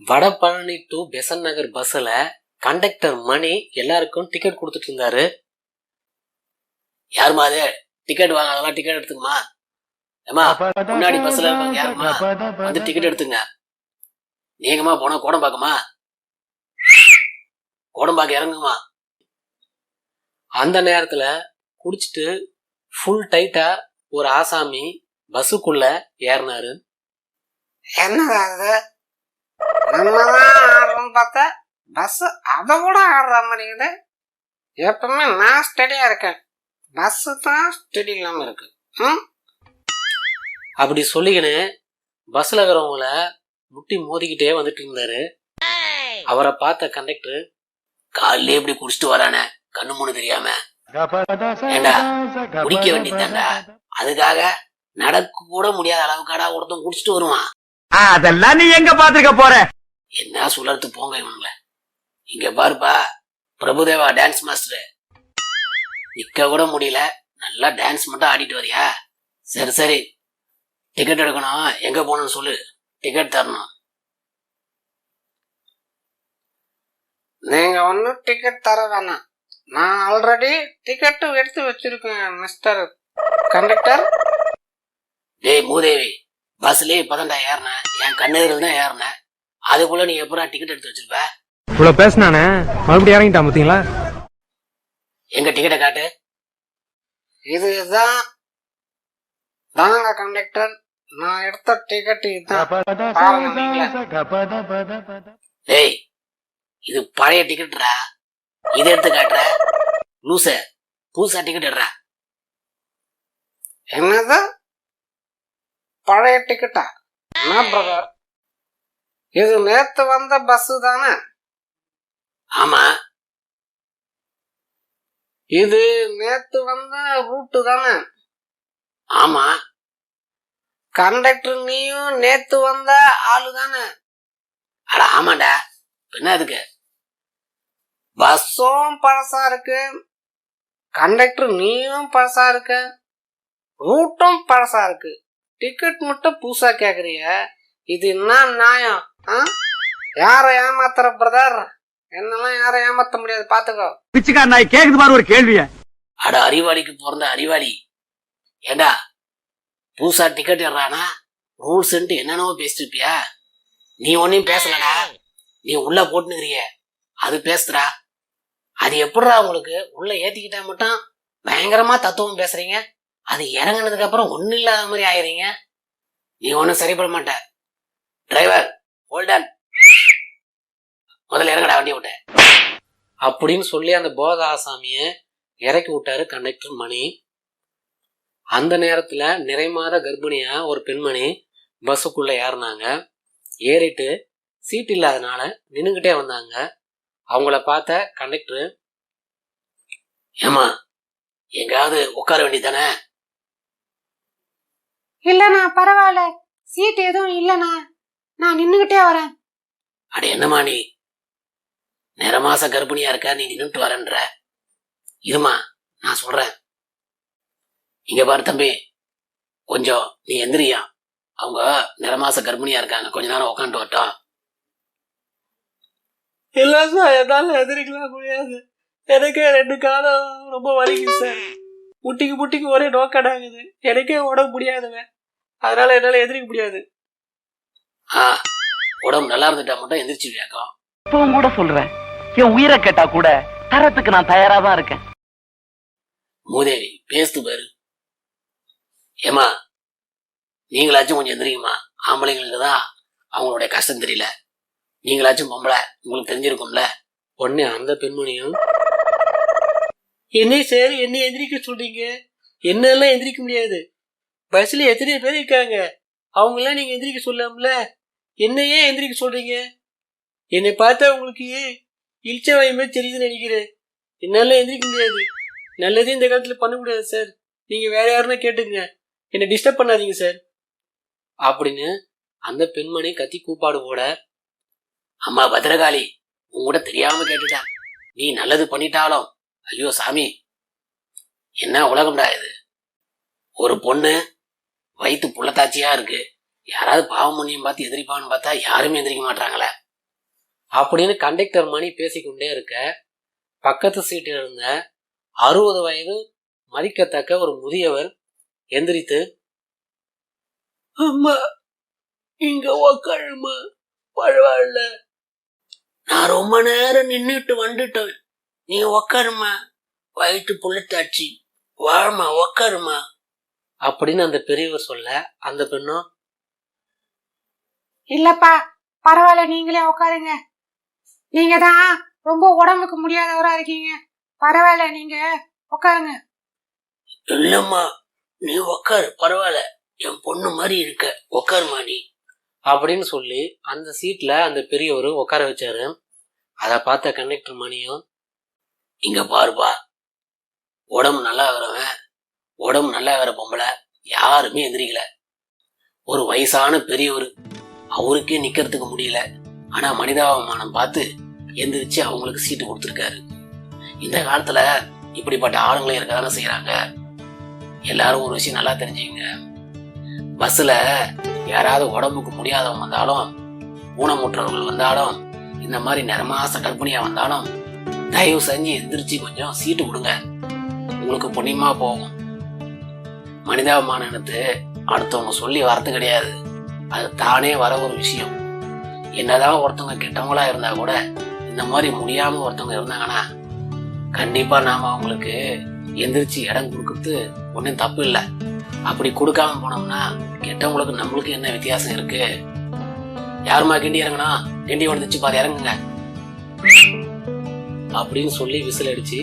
Vadapalani to Besant Nagar பஸ்ஸில் conductor மணி எல்லாருக்கும் ticket கொடுத்துட்டு இருந்தாரு. யாருமா அது? டிக்கெட் வாங்க அதெல்லாம் டிக்கெட் எடுத்துக்குமா ஏமா முன்னாடி பஸ்ல இருப்பாங்க யாருமா வந்து டிக்கெட் எடுத்துங்க நீங்கம்மா போனா கோடம்பாக்கமா கோடம்பாக்கம் இறங்குமா அந்த நேரத்துல குடிச்சிட்டு ஃபுல் டைட்டா ஒரு ஆசாமி பஸ்ஸுக்குள்ள ஏறினாரு. என்ன நம்மதான் ஆடுறோம்னு ஆடுறோம் பார்த்தா பஸ் அதை கூட ஆடுற மாதிரிங்குது எப்பவுமே நான் ஸ்டடியா இருக்கேன். பஸ் தான் ஸ்டடி இல்லாம இருக்கு. ம்? அப்படி சொல்லிக்கின்னு பஸ்ல இருக்கிறவங்கள முட்டி மோதிக்கிட்டே வந்துட்டு இருந்தாரு. அவரை பார்த்த கண்டக்டர் காலிலே இப்படி குடிச்சிட்டு வரானே கண்ணு மூணு தெரியாம. ஏண்டா, குடிக்க வேண்டியதாண்டா அதுக்காக நடக்க கூட முடியாத அளவுக்காடா ஒருத்தன் குடிச்சிட்டு வருவான். அதெல்லாம் நீ எங்க பாத்துக்க போற? என்ன சுழறது போங்க இவனுங்கள இங்க பாருப்பா பிரபுதேவா டான்ஸ் மாஸ்டர். நிக்க கூட முடியல. நல்லா டான்ஸ் மட்டும் ஆடிட்டு வரியா? சரி சரி. டிக்கெட் எடுக்கணும். எங்க போகணும்னு சொல்லு. டிக்கெட் தரணும். நீங்க ஒன்றும் டிக்கெட் தர வேணாம். நான் ஆல்ரெடி டிக்கெட்டு எடுத்து வச்சிருக்கேன் மிஸ்டர் கண்டக்டர் டேய் மூதேவி பஸ்லயே இப்பதான்டா ஏறினேன். என் கண்ணெதிரில் தான் ஏறினேன். அதுக்குள்ள நீ எப்படா டிக்கெட் எடுத்து வச்சிருப்ப? இவ்வளவு பேசினானே? மறுபடியும் இறங்கிட்டான் பாத்தீங்களா? எங்க டிக்கெட்டை காட்டு? இதுதான் தாங்க கண்டக்டர் நான் எடுத்த டிக்கெட் இதுதான். டேய் இது பழைய டிக்கெட்ரா இதை எடுத்து காட்டுற. லூச. புதுசா டிக்கெட் எடுறா. என்னது? பழைய டிக்கெட்டா என்ன பிரதர் இது நேத்து வந்த பஸ் தானே? ஆமா. இது நேத்து வந்த ரூட்டு தானே? ஆமா. கண்டக்டர் நீயும் நேத்து வந்த ஆளு தானே? அட இப்ப என்ன அதுக்கு? பஸ்ஸும் பழசா இருக்கு. கண்டக்டர் நீயும் பழசா இருக்க. ரூட்டும் பழசா இருக்கு. டிக்கெட் மட்டும் புதுசா கேக்குறிய. இது என்ன நியாயம் ஆ? யாரை ஏமாத்துற பிரதர் என்னெல்லாம் யாரை ஏமாத்த முடியாது பாத்துக்கோ. பிச்சுக்கார நாய் கேக்குது பாரு ஒரு கேள்விய. அட அறிவாளிக்கு பிறந்த அறிவாளி. ஏண்டா புதுசா டிக்கெட் ஏறானா ரூல்ஸ்ன்ட்டு என்னென்னவோ பேசிட்டு இருப்பியா? நீ ஒன்னும் பேசலடா. நீ உள்ள போட்டுனுக்கிறிய. அது பேசுறா அது எப்படிடா உங்களுக்கு? உள்ள ஏத்திக்கிட்டா மட்டும் பயங்கரமா தத்துவம் பேசுறீங்க. அது இறங்குனதுக்கு அப்புறம் ஒண்ணும் இல்லாத மாதிரி ஆயிறீங்க நீ ஒன்றும் சரிப்பட மாட்ட. டிரைவர் ஹோல்டன் முதல்ல இறங்கடா வண்டி விட்ட அப்படின்னு சொல்லி அந்த போத ஆசாமியை இறக்கி விட்டாரு கண்டக்டர் மணி. அந்த நேரத்துல நிறைமாத கர்ப்பிணியா ஒரு பெண்மணி பஸ்ஸுக்குள்ள ஏறினாங்க. ஏறிட்டு சீட் இல்லாதனால நின்றுக்கிட்டே வந்தாங்க. அவங்கள பார்த்த கண்டக்டர் ஏமா எங்காவது உட்கார வேண்டியதானே இல்லைண்ணா பரவாயில்ல. சீட் எதுவும் இல்லைண்ணா. நான் நின்னுகிட்டே வரேன். அட என்னம்மா நீ? நிறமாச கர்ப்பிணியா இருக்க? நீ நின்னுட்டு வரேன்ற. இருமா நான் சொல்றேன். இங்க பாரு தம்பி கொஞ்சம் நீ எந்திரியா. அவங்க நிறமாச கர்ப்பிணியா இருக்காங்க. கொஞ்ச நேரம் உட்காந்துட்டு வரட்டும். இல்ல சார் என்னால எதிரிக்கலாம் முடியாது. எனக்கே ரெண்டு காலம் ரொம்ப வலிக்குது சார். முட்டிக்கு முட்டிக்கு ஒரே நோக்கடாகுது. எனக்கே உடம்பு முடியாதுங்க. அதனால என்னால எதிரிக்க முடியாது. ஆ உடம்பு நல்லா இருந்துட்டா மட்டும் எந்திரிச்சு வேக்கம் இப்பவும் கூட சொல்றேன். என் உயிரை கேட்டா கூட தரத்துக்கு நான் தயாரா தான் இருக்கேன். மூதேவி பேசுது பாரு. ஏமா நீங்களாச்சும் கொஞ்சம் எந்திரிங்கம்மா. ஆம்பளைங்களுக்கு தான் அவங்களுடைய கஷ்டம் தெரியல. நீங்களாச்சும் பொம்பளை உங்களுக்கு தெரிஞ்சிருக்கும்ல. உடனே அந்த பெண்மணியும் என்ன சார் என்ன எந்திரிக்க சொல்றீங்க? என்னெல்லாம் எந்திரிக்க முடியாது? பஸ்ல எத்தனை பேர் இருக்காங்க. அவங்களாம் நீங்க எந்திரிக்க சொல்லலாம்ல என்னையே எந்திரிக்க சொல்றீங்க? என்னை பார்த்தா உங்களுக்கு இழிச்ச வாய் தெரியுதுன்னு நினைக்கிறேன். என்னால எந்திரிக்க முடியாது. நல்லதே இந்த காலத்தில் பண்ண முடியாது சார் நீங்க வேற யாருன்னா கேட்டுங்க என்னை டிஸ்டர்ப் பண்ணாதீங்க சார் அப்படின்னு அந்த பெண்மணி கத்தி கூப்பாடு போட அம்மா பத்ரகாளி உங்கூட தெரியாம கேட்டுட்டான் நீ நல்லது பண்ணிட்டாலும் ஐயோ சாமி என்ன உலகம்டா இது? ஒரு பொண்ணு வயிற்று புள்ளத்தாச்சியா இருக்கு. யாராவது பாவம் பார்த்து எதிரிப்பான்னு பார்த்தா யாருமே எந்திரிக்க மாட்டாங்களே அப்படின்னு கண்டக்டர் மணி பேசிக்கொண்டே இருக்க பக்கத்து சீட்டில் இருந்த அறுபது வயது மதிக்கத்தக்க ஒரு முதியவர் எந்திரித்து அம்மா இங்க உக்காருமா பரவாயில்ல. நான் ரொம்ப நேரம் நின்றுட்டு வந்துட்டேன். நீ உக்காருமா வயிற்று புள்ளத்தாச்சு வாழமா உக்காருமா அப்படின்னு அந்த பெரியவர் சொல்ல அந்த பெண்ணும் இல்லப்பா பரவாயில்ல நீங்களே உட்காருங்க. நீங்க தான் ரொம்ப உடம்புக்கு முடியாதவரா இருக்கீங்க. பரவாயில்ல நீங்க உட்காருங்க. இல்லம்மா நீ உக்காரு பரவாயில்ல. என் பொண்ணு மாதிரி இருக்க உக்காருமா நீ? அப்படின்னு சொல்லி அந்த சீட்ல அந்த பெரியவர் உட்கார வச்சாரு. அதை பார்த்த கண்டக்டர் மணியும் இங்க பாருப்பா உடம்பு நல்லா இருக்கிறவன் உடம்பு நல்லா இருக்கிற பொம்பளை யாருமே எந்திரிக்கல. ஒரு வயசான பெரியவர் அவருக்கே நிக்கிறதுக்கு முடியல. ஆனா மனிதாபிமானம் பார்த்து எந்திரிச்சு அவங்களுக்கு சீட்டு கொடுத்துருக்காரு. இந்த காலத்துல இப்படிப்பட்ட ஆளுங்களும் இருக்க தானே செய்யறாங்க எல்லாரும் ஒரு விஷயம் நல்லா தெரிஞ்சுங்க பஸ்ல யாராவது உடம்புக்கு முடியாதவங்க வந்தாலும் ஊனமுற்றவர்கள் வந்தாலும் இந்த மாதிரி நிறமாச கர்ப்பிணியா வந்தாலும் தயவு செஞ்சு எந்திரிச்சு கொஞ்சம் சீட்டு கொடுங்க. உங்களுக்கு புண்ணியமா போகும். மனிதாபிமானத்து அடுத்தவங்க சொல்லி வரது கிடையாது. அது தானே வர ஒரு விஷயம். என்னதான் ஒருத்தவங்க கெட்டவங்களா இருந்தா கூட இந்த மாதிரி முடியாம ஒருத்தவங்க இருந்தாங்கன்னா கண்டிப்பா நாம அவங்களுக்கு எந்திரிச்சு இடம் கொடுக்கறது ஒன்றும் தப்பு இல்லை. அப்படி கொடுக்காம போனோம்னா கெட்டவங்களுக்கு நம்மளுக்கு என்ன வித்தியாசம் இருக்கு? யாருமா கிண்டி இறங்கணும் கிண்டி வந்துச்சு பாரு இறங்குங்க. அப்படின்னு சொல்லி விசில் அடிச்சு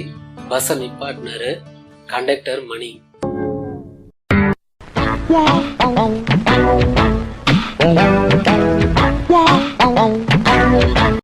பஸ்ஸை நிப்பாட்டினாரு கண்டக்டர் மணி.